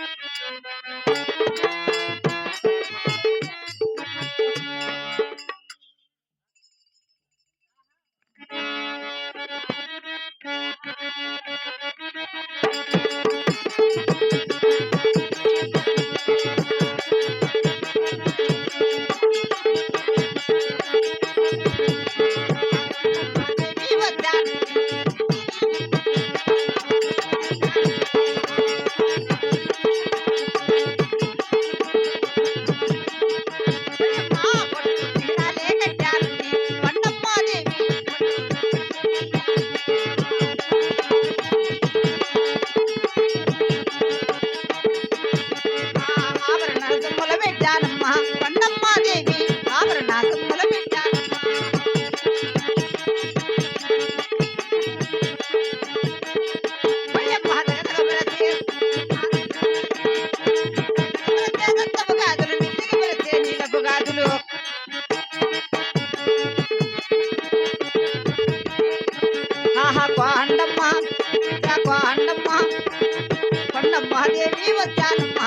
Thank you. never got a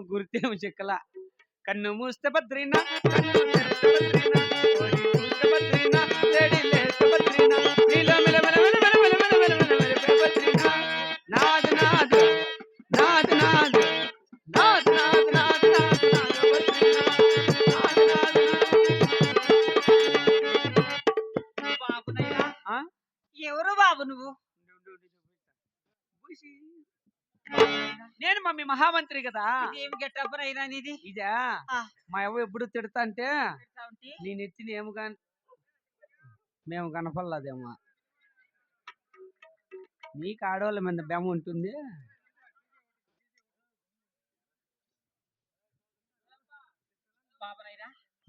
గుర్తేం చిక్కల. కన్ను మూస్తే భద్రీనా నేను మమ్మీ మహామంత్రి కదా. ఏం ఇదా. ఆ. మా అవ్వ ఎప్పుడు తిడతా అంటే నేను ఎత్తిన ఏమి కాని మేము కనపడలేదేమో. నీకు ఆడవాళ్ళ మీద బెమ్మ ఉంటుంది.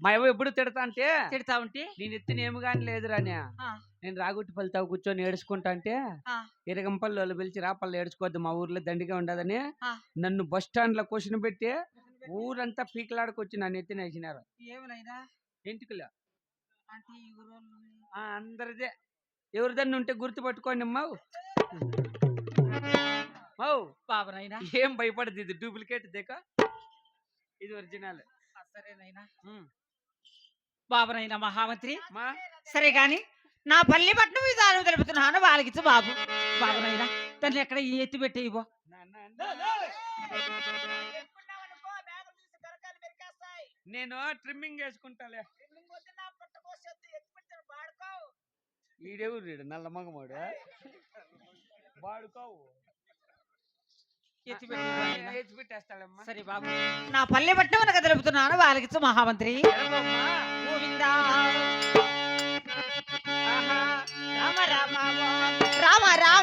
మా అవ్వ ఎప్పుడు తిడతా అంటే తిడతా ఉంటే నేను ఎత్తిన ఏమి కాని లేదురాని ఆ. నేను రాగుట్టి పల్తావు కూర్చొని ఏడుచుకుంటా అంటే. ఇరగంపల్లి వాళ్ళు పిలిచి రాపల్లి ఏడుచుకోవద్దు మా ఊర్లో దండిగా ఉండదని. నన్ను బస్ స్టాండ్లో క్వశ్చన్ పెట్టి ఊరంతా పీకలాడుకొచ్చి నన్ను ఎత్తిన వేసినారు ఇంటికిలో అందరిదే. ఎవరిదన్నా ఉంటే గుర్తు పట్టుకోండి అమ్మావు మౌ. బాబునైనా ఏం భయపడదు ఇది డూప్లికేట్ దేక? ఇది ఒరిజినల్. సరేనైనా. బాబునైనా మహామంత్రి? మా? సరే గాని నా పల్లి పట్నం విధానం తెలుపుతున్నాను వాళ్ళకిచ్చు బాబు. బాబునైనా తల్లి ఎక్కడ ఈ ఎత్తి పెట్టేయిబో నేను ట్రిమ్మింగ్ వేసుకుంటాలే. ఈడెవరు వీడు నల్ల మగమాడు? వాడుకోవు. సరే బాబు నా పల్లె పట్నం అనగా తెలుపుతున్నాను వాళ్ళకిచ్చు మహామంత్రి. గోవిందా. రామ రామ రామ రామ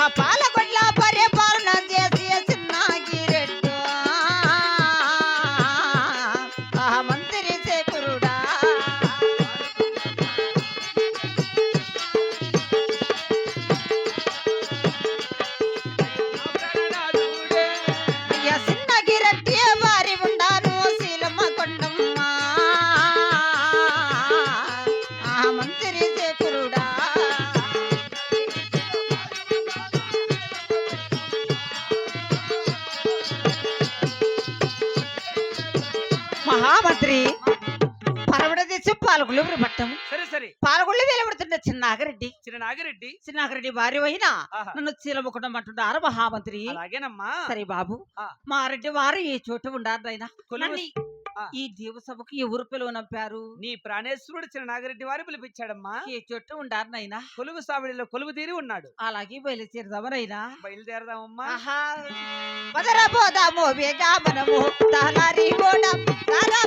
ఆహా మహామంత్రి పరమడ దేశం పాలకులు పట్టం సరే సరే. పాలకుళ్ళు వెలువడుతుండే చిన్నాగరెడ్డి. చిన్న నాగిరెడ్డి. చిన్నాగరెడ్డి భార్య అయినా. నన్ను చీలముకుండం అంటున్నారు మహామంత్రి. అలాగేనమ్మా. సరే బాబు. మా రెడ్డి వారు ఈ చోట ఉండారు నన్ను ఈ- దేవసభకు ఎవరు పిలువనంపారు నీ ప్రాణేశ్వరుడు చిన్న నాగిరెడ్డి వారి పిలిపించాడమ్మా. ఈ చోట ఉండారు నాయనా? కొలువు సావిడిలో కొలువు తీరి ఉన్నాడు. అలాగే బయలుదేరదామనైనా బయలుదేరదామమ్మా. ఆహా. పదరా పోదాము వేగా మనము తలారి పోదాం తారా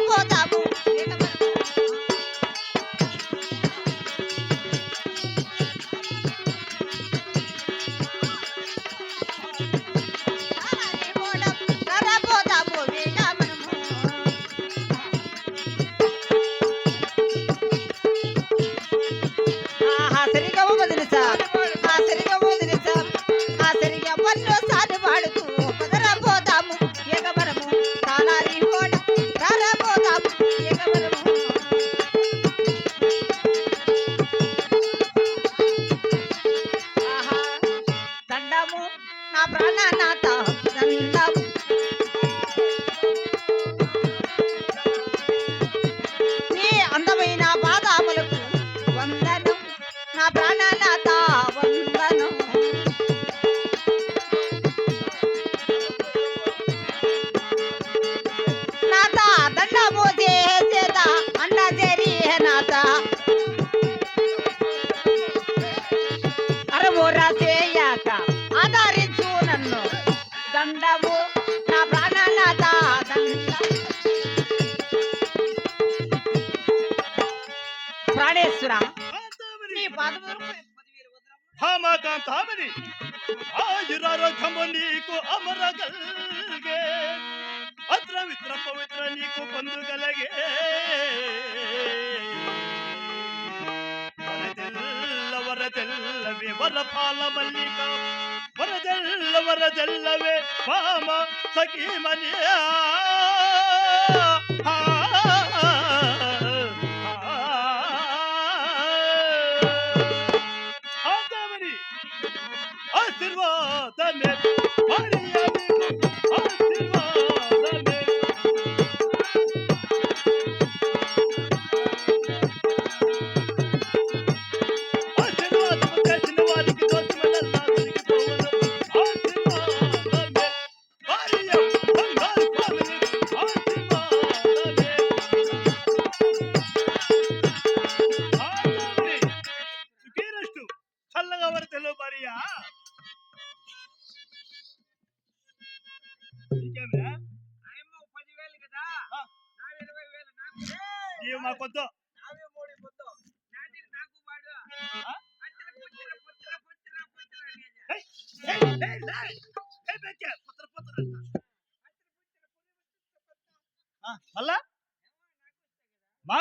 ప్రాణేశ్వర నీ పాదములకు ఆయురారోగ్యము నీకు అత్ర విత్ర పవిత్ర నీకు పొందుగలగే. వరదెల్ల వరదెల్లవే వరపాల మల్లిక వరదెల్ల వరదెల్లవే భామ సఖీమని ఆ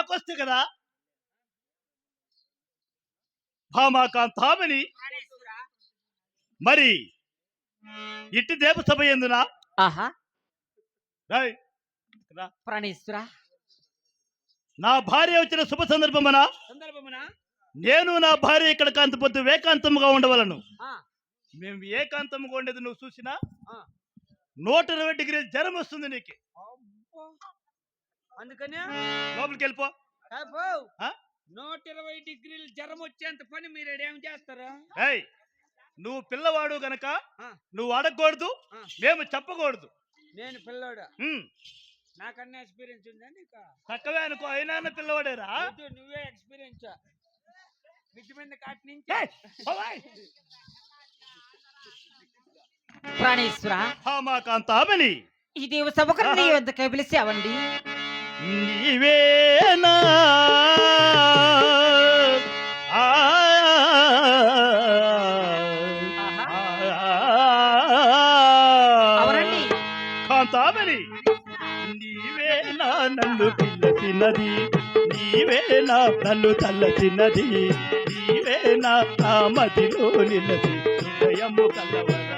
మాకొస్తే కదా? భామాకాంతామని. మరి ఇట్టి దేవసభ ఎందున? ఆహా. రాయ్ ప్రాణేశ్వర నా భార్య వచ్చిన శుభ సందర్భమన? నేను నా భార్య ఇక్కడ కాంతిపోతూ వేకాంతముగా ఉండవలను. మేము ఏకాంతముగా ఉండేది నువ్వు చూసినా. నూట ఇరవై డిగ్రీల జ్వరం వస్తుంది నీకు. అందుకనే లోపలికి వెళ్ళిపో? నూట ఇరవై డిగ్రీలు జ్వరం వచ్చేంత పని మీరు ఏం చేస్తారు? ఏయ్ నువ్వు పిల్లవాడు గనక. నువ్వు అడగకూడదు. మేము చెప్పకూడదు. నేను పిల్లోడు? ఉమ్, నాకన్నా ఎక్స్పీరియన్స్ ఉందా నీకు? చక్కవే అనుకో అయినా పిల్లవాడేరా? నువ్వే ఎక్స్పీరియన్స్. మిద్ది మీద కాటి నుంచి. ఏయ్, పోవాయ్. ప్రాణేశ్వర. భామాకాంతామని ఈ దేవ పిలిచావండి. నీవేనా ఆ, ఆహా. నీవేనా నన్ను పిల్లసినది నీవేనా నన్ను తల్లసినది నీవేనా నా మదిలో నిలది హృదయము కలవరపడి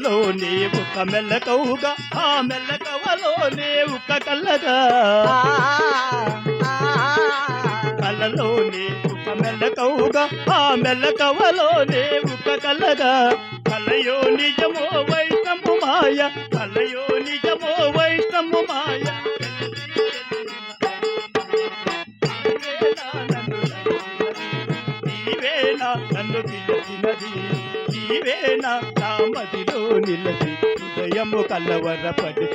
కళ్ళలో నీవు ఒక మెల్లకవుగా ఆ మెల్లకవలో నీవు ఒక కళ్ళగా. కళ్ళలో నీవు ఒక మెల్లకవుగా ఆ మెల్లకవలో నీవు ఒక కళ్ళగా. కలయో నిజమో వైష్ణము మాయ కలయో నిజమో వైష్ణము మాయ. నన్ను పిలిచినది నీవేనా నిలది హృదయము కలవరపడి.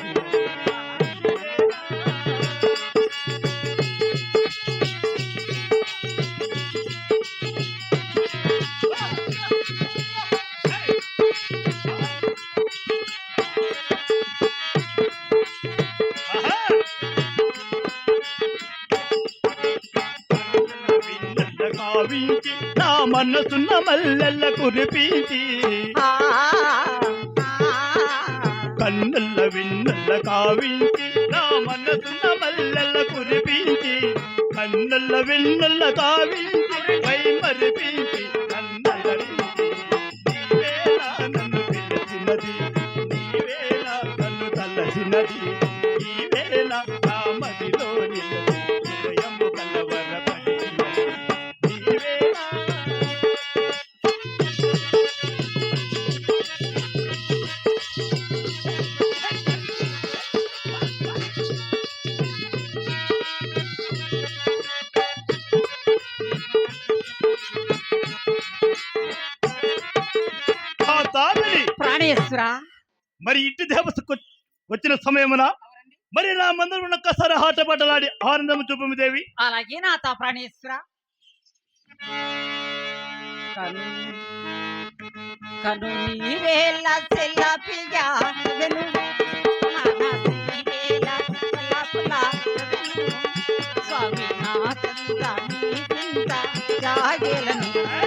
కావించి నా మనసున్న మల్లెల్ల కురిపించి. ఆ, కన్నుల్ల విన్నుల్ల కావించి నా మనసున్న మల్లెల్ల కురిపించి కన్నుల్ల విన్నుల్ల కావించి పై మరిపించి నన్నలరించి నీవేనా నన్ను తలచినది. యేసురా మరి ఇంటి దేవతకు వచ్చిన సమయమున మరి నా మందిరం ఒక్కసారి ఆటపాటలాడి ఆనందం చూపమి దేవి. అలాగే నా తా ప్రాణేశ్వర. కను నీవేళ చెల్ల పియ్యా స్వామి నా కంద నీ చింత జాగేలను.